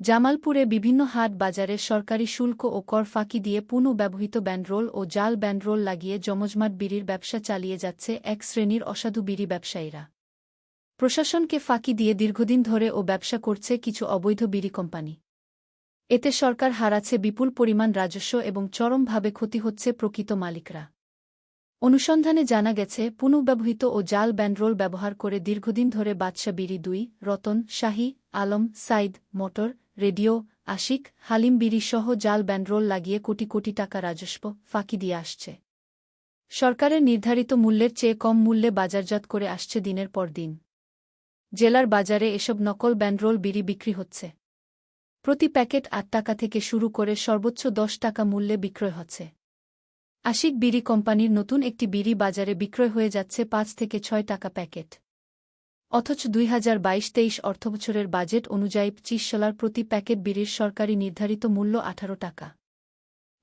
জামালপুরে বিভিন্ন হাট বাজারে সরকারি শুল্ক ও কর ফাঁকি দিয়ে পুনঃব্যবহৃত ব্যান্ডরোল ও জাল ব্যান্ডরোল লাগিয়ে জমজমাট বিড়ির ব্যবসা চালিয়ে যাচ্ছে এক শ্রেণির অসাধু বিড়ি ব্যবসায়ীরা। প্রশাসনকে ফাঁকি দিয়ে দীর্ঘদিন ধরে ও ব্যবসা করছে কিছু অবৈধ বিড়ি কোম্পানি। এতে সরকার হারাচ্ছে বিপুল পরিমাণ রাজস্ব এবং চরমভাবে ক্ষতি হচ্ছে প্রকৃত মালিকরা। অনুসন্ধানে জানা গেছে, পুনঃব্যবহৃত ও জাল ব্যান্ডরোল ব্যবহার করে দীর্ঘদিন ধরে বাদশা বিড়ি দুই, রতন, শাহী, আলম, সাইদ, মোটর রেডিও, আশিক, হালিম বিড়ি সহ জাল ব্যান্ডরোল লাগিয়ে কোটি কোটি টাকা রাজস্ব ফাঁকি দিয়ে আসছে। সরকারের নির্ধারিত মূল্যের চেয়ে কম মূল্যে বাজারজাত করে আসছে দিনের পর দিন। জেলার বাজারে এসব নকল ব্যান্ডরোল বিড়ি বিক্রি হচ্ছে। প্রতি প্যাকেট আট টাকা থেকে শুরু করে সর্বোচ্চ দশ টাকা মূল্যে বিক্রয় হচ্ছে। আশিক বিড়ি কোম্পানির নতুন একটি বিড়ি বাজারে বিক্রয় হয়ে যাচ্ছে পাঁচ থেকে ছয় টাকা প্যাকেট। অথচ দুই হাজার বাইশ তেইশ অর্থবছরের বাজেট অনুযায়ী চিশলার প্রতি প্যাকেট বিড়ির সরকারি নির্ধারিত মূল্য আঠারো টাকা।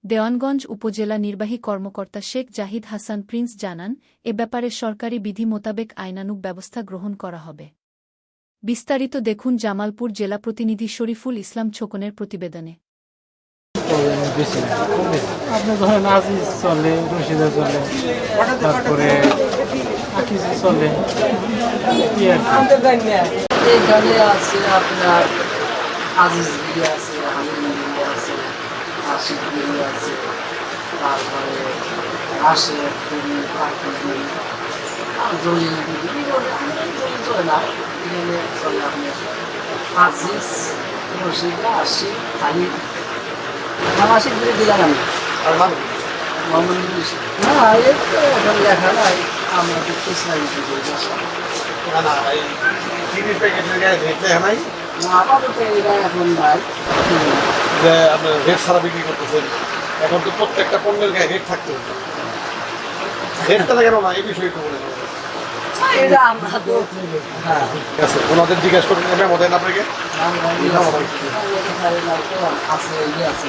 দেওয়ানগঞ্জ উপজেলা নির্বাহী কর্মকর্তা শেখ জাহিদ হাসান প্রিন্স জানান, এ ব্যাপারে সরকারি বিধি মোতাবেক আইনানুগ ব্যবস্থা গ্রহণ করা হবে। বিস্তারিত দেখুন জামালপুর জেলা প্রতিনিধি শরীফুল ইসলাম ছোকনের প্রতিবেদনে। আপনি ধরেন আজিজ চলে, রশিদা চলে, তারপরে আকিজি চলে? আর। এইখানে আছে আপনার আজিজ বিড়ি আছে হালিম বিড়ি আছে আশিক বিড়ি আছে তারপরে আসে বিড়ি পাখি বিড়ি জলিল বিড়ি চলে না এখানে চলে আপনার আজিজ রশিদা আশিক হালিম নাম আশিক বিড়ি দিলাম আমি। মোহাম্মদ ইউনুস। না এর তো এখন লেখা নাই। আমরা দেখতেছি না এই চিনি প্যাকেটের গায়ে লেখা নাই আপাতত এটা এখন নাই যে আপনার ভেট ছাড়া বিক্রি করতেছেন এখন তো প্রত্যেকটা পণ্যের গায়ে ভেট থাকতে হবে ভেটটা কেন না এই বিষয়ে একটু বলে হ্যাঁ ওনাদের জিজ্ঞেস করুন মেমো দেন আপনাকে ইয়ে আছে